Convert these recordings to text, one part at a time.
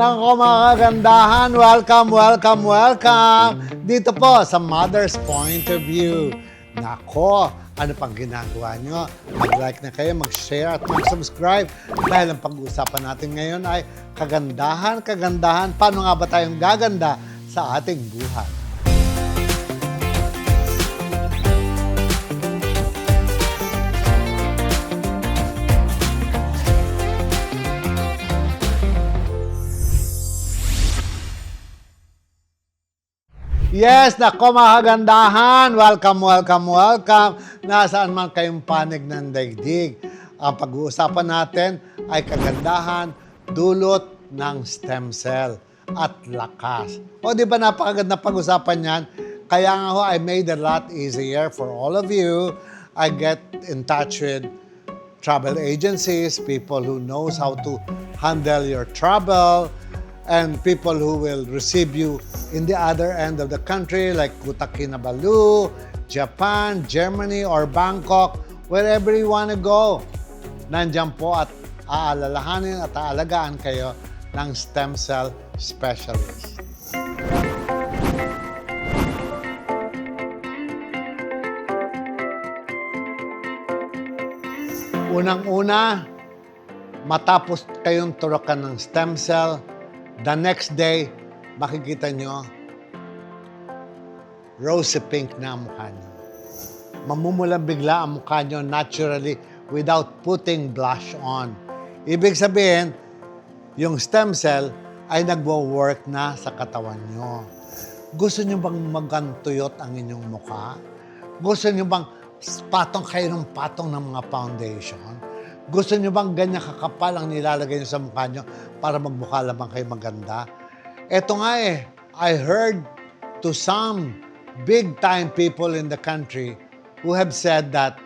Nako mga kagandahan, welcome, welcome, welcome dito po sa Mother's Point of View. Nako, ano pang ginagawa nyo? Mag-like na kayo, mag-share at mag-subscribe dahil ang pag-uusapan natin ngayon ay kagandahan, kagandahan. Paano nga ba tayong gaganda sa ating buhay? Yes, nako mga kagandahan. Welcome, welcome, welcome. Nasaan man kayong panig ng daigdig. Ang pag-uusapan natin ay kagandahan, dulot ng stem cell at lakas. O di ba napakaganda pag-usapan yan? Kaya nga ho, I made a lot easier for all of you. I get in touch with travel agencies, people who knows how to handle your travel, and people who will receive you in the other end of the country like Kota Kinabalu, Japan, Germany, or Bangkok, wherever you want to go. Nandiyan po at aalalahanin at aalagaan kayo ng stem cell specialist. Unang-una, matapos kayong turakan ng stem cell, the next day, makikita nyo, rosy pink na ang mukha nyo. Mamumula bigla ang mukha nyo naturally without putting blush on. Ibig sabihin, yung stem cell ay nagwo-work na sa katawan nyo. Gusto nyo bang magantuyot ang inyong mukha? Gusto nyo bang patong kayo ng patong ng mga foundation? Gusto nyo bang ganyan kakapal ang nilalagay nyo sa mukha nyo para magmukha lamang kayo maganda? Eto nga eh, I heard to some big-time people in the country who have said that,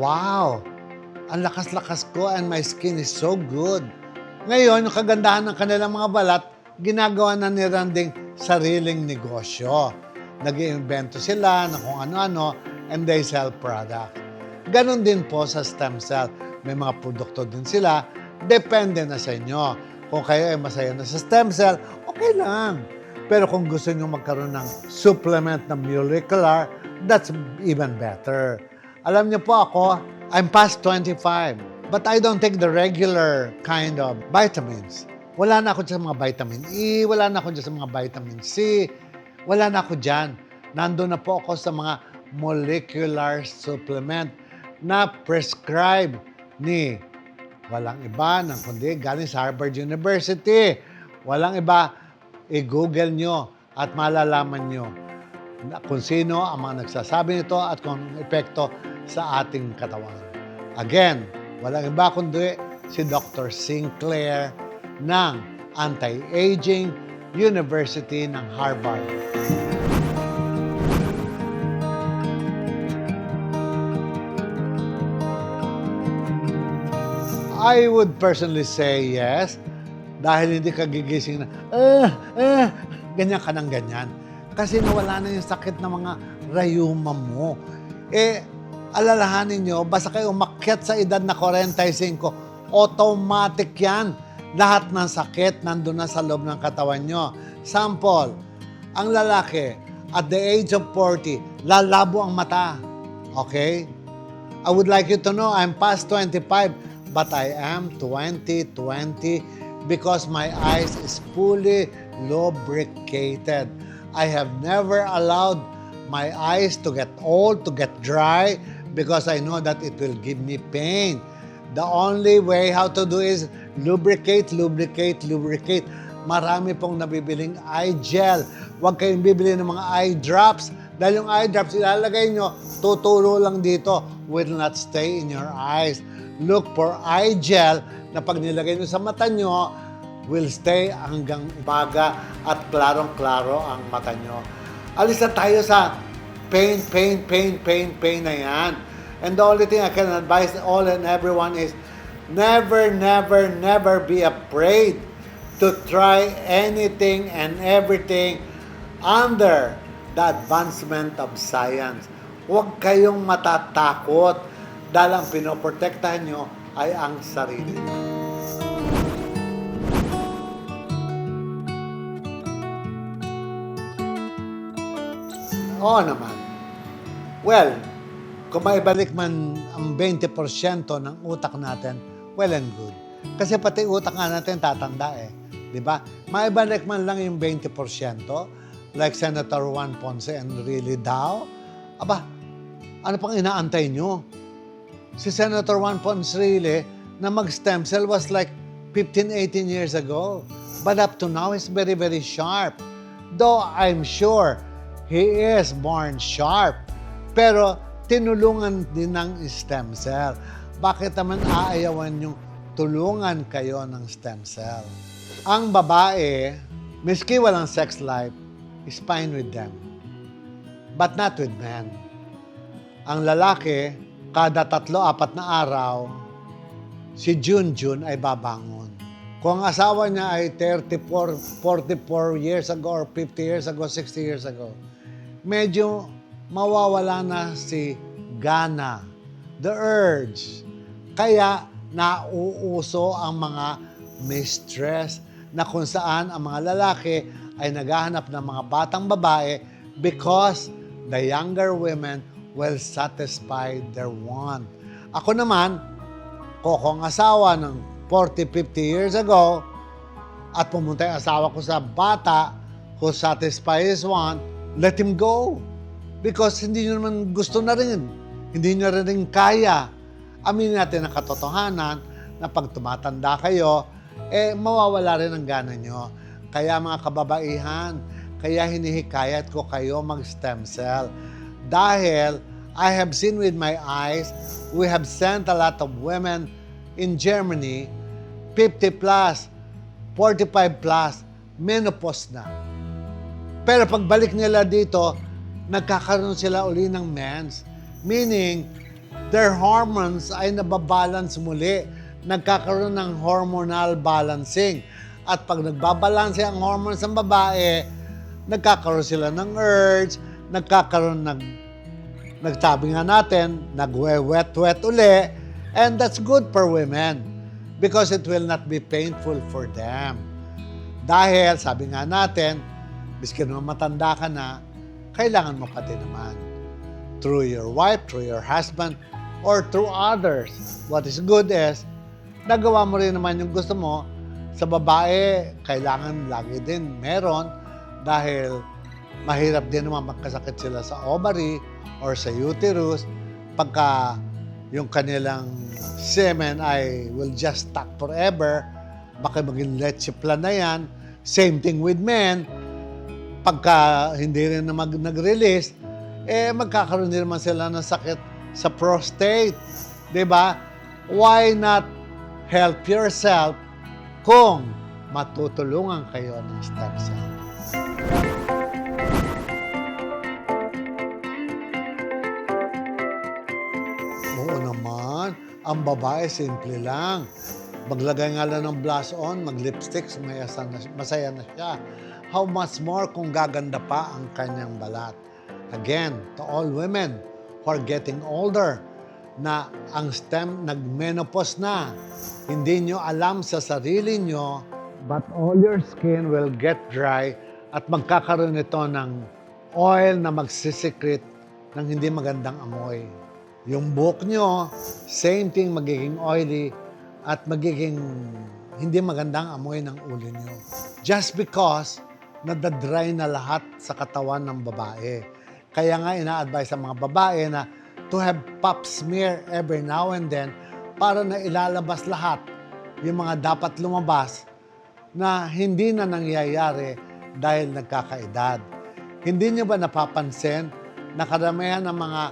Wow, ang lakas-lakas ko and my skin is so good. Ngayon, yung kagandahan ng kanilang mga balat, ginagawa na nila ding sariling negosyo. Nag-iimbento sila ng kung ano-ano and they sell product. Ganon din po sa stem cell. May mga produkto din sila. Depende na sa inyo. Kung kayo ay masaya na sa stem cell, okay lang. Pero kung gusto nyo magkaroon ng supplement na molecular, that's even better. Alam niyo po ako, I'm past 25. But I don't take the regular kind of vitamins. Wala na ako sa mga vitamin E, wala na ako sa mga vitamin C, wala na ako dyan. Nandun na po ako sa mga molecular supplement na prescribe ni walang iba ng kundi galing sa Harvard University. Walang iba, i-google nyo at malalaman nyo kung sino ang mga nagsasabi nito at kung epekto sa ating katawan. Again, walang iba kundi si Dr. Sinclair ng Anti-Aging University ng Harvard. I would personally say yes dahil hindi ka gigising na, ah, ah, ganyan ka ng ganyan. Kasi nawala na yung sakit ng mga rayuma mo. Eh, alalahanin nyo, basta kayo umakyat sa edad na 45, automatic yan. Lahat ng sakit nandun na sa loob ng katawan nyo. Sample, ang lalaki, at the age of 40, lalabo ang mata. Okay? I would like you to know I'm past 25, but I am 20-20 because my eyes is fully lubricated. I have never allowed my eyes to get old, to get dry, because I know that it will give me pain. The only way how to do is lubricate, lubricate, lubricate. Marami pong nabibiling eye gel. Huwag kayong bibili ng mga eye drops. Dahil yung eye drops, ilalagay nyo, tuturo lang dito, will not stay in your eyes. Look for eye gel na pag nilagay nyo sa mata nyo, will stay hanggang umaga at klarong-klaro ang mata nyo. Alis na tayo sa pain, pain, pain, pain, pain na yan. And the only thing I can advise all and everyone is never, never, never be afraid to try anything and everything under the advancement of science. Huwag kayong matatakot dahil ang pinoprotektahan nyo ay ang sarili nyo. Oo naman. Well, kung maibalik man ang 20% ng utak natin, well and good. Kasi pati utak nga natin tatanda eh. Di ba? Maibalik man lang yung 20%, like Senator Juan Ponce and really Dao, aba, ano pang inaantay nyo? Si Senator Juan really, na mag-stem cell was like 15, 18 years ago. But up to now, he's very, very sharp. Though I'm sure he is born sharp. Pero tinulungan din ng stem cell. Bakit naman aayawan yung tulungan kayo ng stem cell? Ang babae, miski walang sex life, is fine with them. But not with men. Ang lalaki, kada tatlo, apat na araw, si Junjun ay babangon. Kung ang asawa niya ay 34, 44 years ago or 50 years ago, 60 years ago, medyo mawawala na si Gana, the urge. Kaya nauuso ang mga mistress na kung saan ang mga lalaki ay naghahanap ng mga batang babae because the younger women will satisfy their want. Ako naman, kokong asawa ng 40, 50 years ago, at pumunta yung asawa ko sa bata who satisfy his want, let him go. Because hindi nyo naman gusto na rin. Hindi nyo rin kaya. Aminin natin ang katotohanan na pag tumatanda kayo, eh mawawala rin ang gana nyo. Kaya mga kababaihan, kaya hinihikayat ko kayo mag-stem cell. Dahil I have seen with my eyes, we have sent a lot of women in Germany, 50 plus, 45 plus, menopause na. Pero pagbalik nila dito, nagkakaroon sila uli ng mens. Meaning, their hormones ay nababalance muli. Nagkakaroon ng hormonal balancing. At pag nagbabalanse ang hormones ng babae, nagkakaroon sila ng urge, nagkakaroon ng nagtabi nga natin, nagwe-wet-wet uli, and that's good for women because it will not be painful for them. Dahil, sabi nga natin, biski naman matanda ka na, kailangan mo pati naman. Through your wife, through your husband, or through others. What is good is, nagawa mo rin naman yung gusto mo. Sa babae, kailangan lagi din meron dahil mahirap din naman magkasakit sila sa ovary or sa uterus pagka yung kanilang semen ay will just stuck forever, baka maging leche plan na yan. Same thing with men, pagka hindi rin na mag, nag-release, eh magkakaroon din naman sila ng sakit sa prostate. ba? Why not help yourself kung matutulungan kayo ng stem cell? Ang babae, simple lang. Maglagay nga lang ng blush on, mag-lipstick, masaya na, masaya na siya. How much more kung gaganda pa ang kanyang balat. Again, to all women who are getting older, na ang stem nag-menopause na. Hindi nyo alam sa sarili nyo, but all your skin will get dry at magkakaroon ito ng oil na magsisikrit ng hindi magandang amoy. Yung buhok nyo, same thing, magiging oily at magiging hindi magandang amoy ng ulo nyo. Just because nadadry na lahat sa katawan ng babae. Kaya nga ina-advise sa mga babae na to have pap smear every now and then para na ilalabas lahat yung mga dapat lumabas na hindi na nangyayari dahil nagkakaedad. Hindi niyo ba napapansin na karamihan ng mga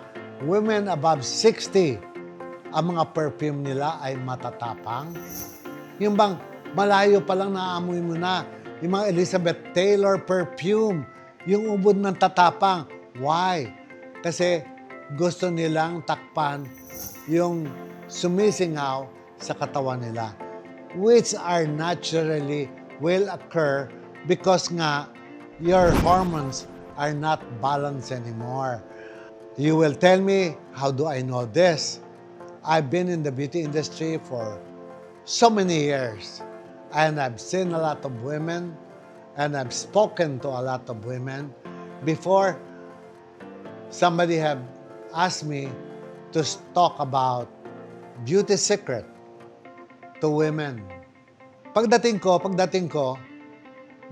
women above 60, ang mga perfume nila ay matatapang? Yung bang malayo pa lang naamoy mo na, yung mga Elizabeth Taylor perfume, yung ubod ng tatapang. Why? Kasi gusto nilang takpan yung sumisingaw sa katawan nila which are naturally will occur because nga your hormones are not balanced anymore. You will tell me, how do I know this? I've been in the beauty industry for so many years and I've seen a lot of women and I've spoken to a lot of women before somebody have asked me to talk about beauty secret to women. Pagdating ko, pagdating ko,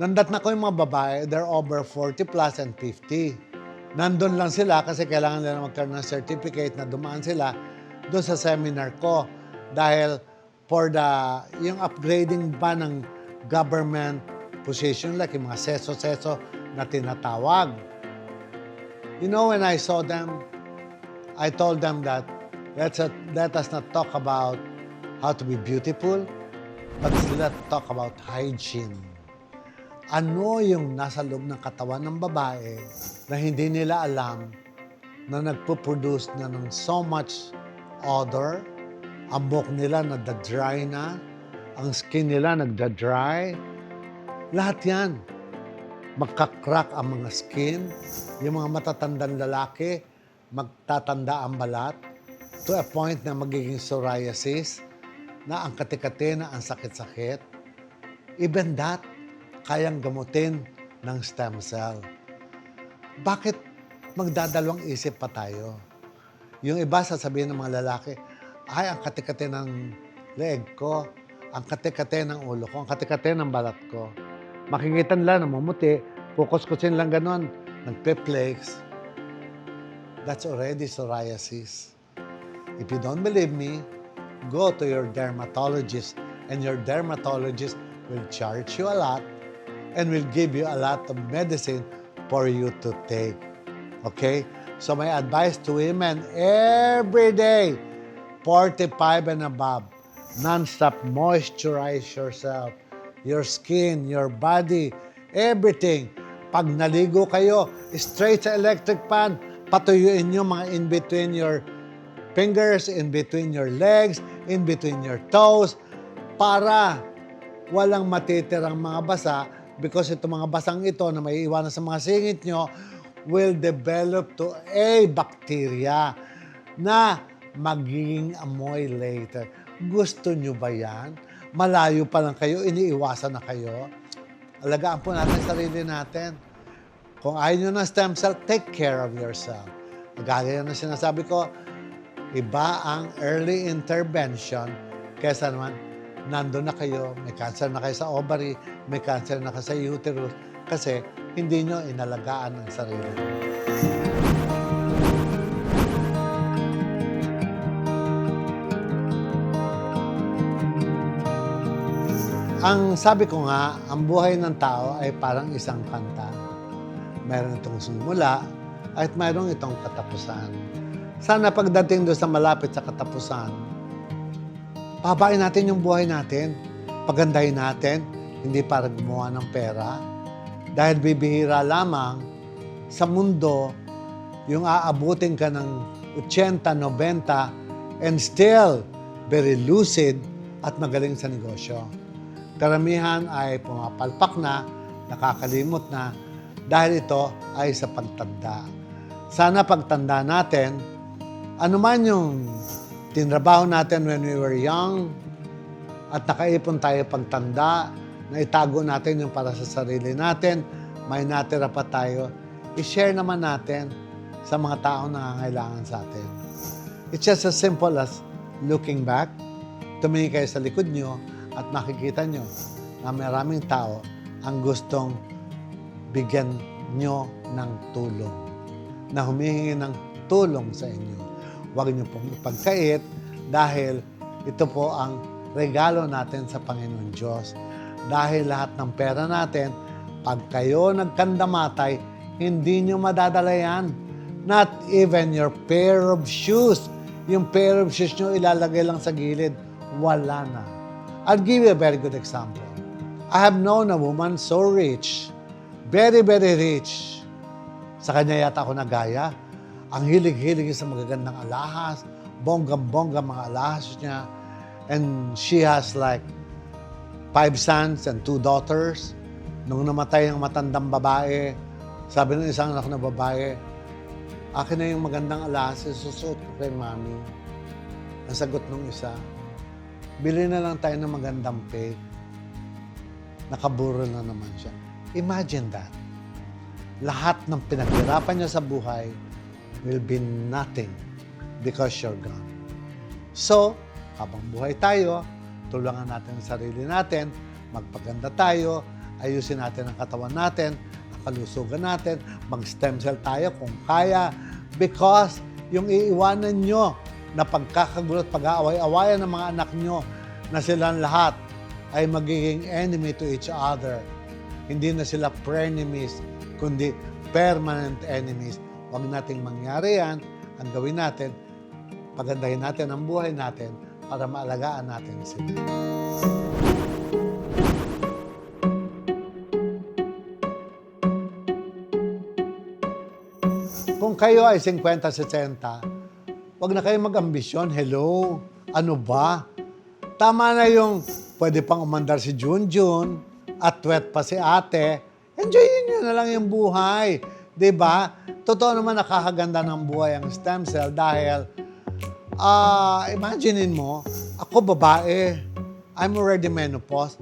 nandat na ko yung mga babae, they're over 40 plus and 50. Nandun lang sila kasi kailangan nila magkaroon ng certificate na dumaan sila doon sa seminar ko. Dahil for the, yung upgrading ba ng government position, like yung mga seso-seso na tinatawag. You know, when I saw them, I told them that let's uh, let us not talk about how to be beautiful, but let's talk about hygiene. Ano yung nasa loob ng katawan ng babae na hindi nila alam na nagpo-produce na ng so much odor, ang buhok nila nagda-dry na, ang skin nila nagda-dry. Lahat yan. Magkakrak ang mga skin, yung mga matatandang lalaki, magtatanda ang balat, to a point na magiging psoriasis, na ang katikate na ang sakit-sakit. Even that, kayang gamutin ng stem cell. Bakit magdadalawang isip pa tayo? Yung iba sasabihin ng mga lalaki, ay, ang katikate ng leeg ko, ang katikate ng ulo ko, ang katikate ng balat ko. Makikita nila namumuti, kukuskusin lang ganon, nagpe-flakes. That's already psoriasis. If you don't believe me, go to your dermatologist and your dermatologist will charge you a lot and will give you a lot of medicine for you to take. Okay? So my advice to women every day, 45 and above, non-stop moisturize yourself, your skin, your body, everything. Pag naligo kayo, straight sa electric pan, patuyuin nyo mga in between your fingers, in between your legs, in between your toes, para walang matitirang mga basa because itong mga basang ito na may iwanan sa mga singit nyo will develop to a bacteria na magiging amoy later. Gusto nyo ba yan? Malayo pa lang kayo, iniiwasan na kayo. Alagaan po natin sarili natin. Kung ayaw nyo ng stem cell, take care of yourself. Gagaya na sinasabi ko, iba ang early intervention kesa naman nandun na kayo, may cancer na kayo sa ovary, may cancer na kayo sa uterus, kasi hindi nyo inalagaan ang sarili. Ang sabi ko nga, ang buhay ng tao ay parang isang kanta. Meron itong simula at mayroong itong katapusan. Sana pagdating doon sa malapit sa katapusan, pabain natin yung buhay natin, pagandahin natin, hindi para gumawa ng pera. Dahil bibihira lamang sa mundo yung aabutin ka ng 80, 90 and still very lucid at magaling sa negosyo. Karamihan ay pumapalpak na, nakakalimot na, dahil ito ay sa pagtanda. Sana pagtanda natin, ano man yung tinrabaho natin when we were young, at nakaipon tayo pagtanda, na itago natin yung para sa sarili natin, may natira pa tayo, i-share naman natin sa mga taong nangangailangan sa atin. It's just as simple as looking back, tumingin kayo sa likod nyo at makikita nyo na maraming tao ang gustong bigyan nyo ng tulong, na humihingi ng tulong sa inyo. Huwag nyo pong ipagkait dahil ito po ang regalo natin sa Panginoon Diyos. Dahil lahat ng pera natin, pag kayo nagkandamatay, hindi nyo madadala yan. Not even your pair of shoes. Yung pair of shoes nyo ilalagay lang sa gilid, wala na. I'll give you a very good example. I have known a woman so rich, very, very rich. Sa kanya yata ako nagaya. Ang hilig-hilig sa magagandang alahas, bonggang-bongga mga alahas niya. And she has like five sons and two daughters. Nung namatay ang matandang babae, sabi ng isang anak na babae, akin na yung magandang alahas, susuot ko kay mami. Ang sagot nung isa, bili na lang tayo ng magandang pig. Nakaburo na naman siya. Imagine that. Lahat ng pinaghirapan niya sa buhay, will be nothing because you're gone. So, habang buhay tayo, tulungan natin ang sarili natin, magpaganda tayo, ayusin natin ang katawan natin, ang kalusugan natin, mag-stem cell tayo kung kaya because yung iiwanan nyo na pagkakagulat, pag-aaway-awayan ng mga anak nyo na silang lahat ay magiging enemy to each other. Hindi na sila frenemies, kundi permanent enemies. Huwag nating mangyari yan. Ang gawin natin, pagandahin natin ang buhay natin para maalagaan natin sila. Kung kayo ay 50-60, wag na kayo mag-ambisyon. Hello? Ano ba? Tama na yung pwede pang umandar si Junjun at wet pa si ate. Enjoyin nyo na lang yung buhay. 'Di ba? Totoo naman nakakaganda ng buhay ang stem cell dahil ah imaginein mo, ako babae, I'm already menopause.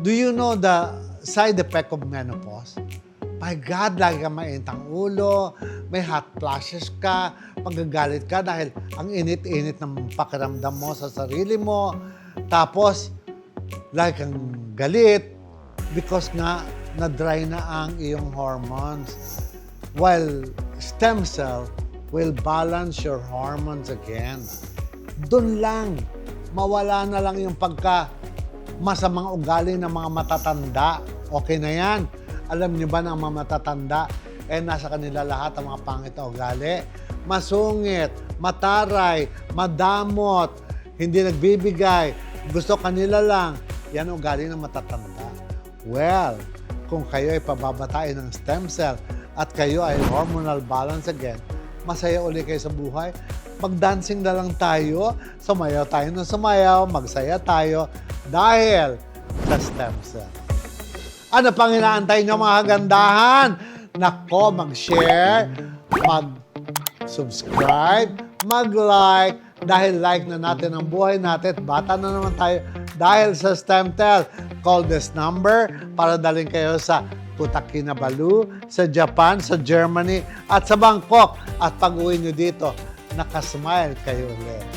Do you know the side effect of menopause? My God, lagi kang maintang ulo, may hot flashes ka, magagalit ka dahil ang init-init ng pakiramdam mo sa sarili mo. Tapos, lagi kang galit because nga na-dry na ang iyong hormones. While stem cell will balance your hormones again. Doon lang, mawala na lang yung pagka masamang ugali ng mga matatanda. Okay na yan. Alam niyo ba na ang mga matatanda, eh nasa kanila lahat ang mga pangit na ugali? Masungit, mataray, madamot, hindi nagbibigay, gusto kanila lang. Yan ugali ng matatanda. Well, kung kayo ay pababatain ng stem cell at kayo ay hormonal balance again, masaya uli kayo sa buhay. Mag-dancing na lang tayo, sumayaw tayo ng sumayaw, magsaya tayo dahil sa stem cell. Ano pang inaantay nyo mga kagandahan? Nako, mag-share, mag-subscribe, mag-like, dahil like na natin ang buhay natin, bata na naman tayo dahil sa STEMTEL. Call this number para daling kayo sa Putak Kinabalu, sa Japan, sa Germany, at sa Bangkok. At pag uwi nyo dito, nakasmile kayo ulit.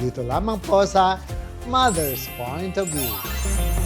Dito lamang po sa Mother's Point of View.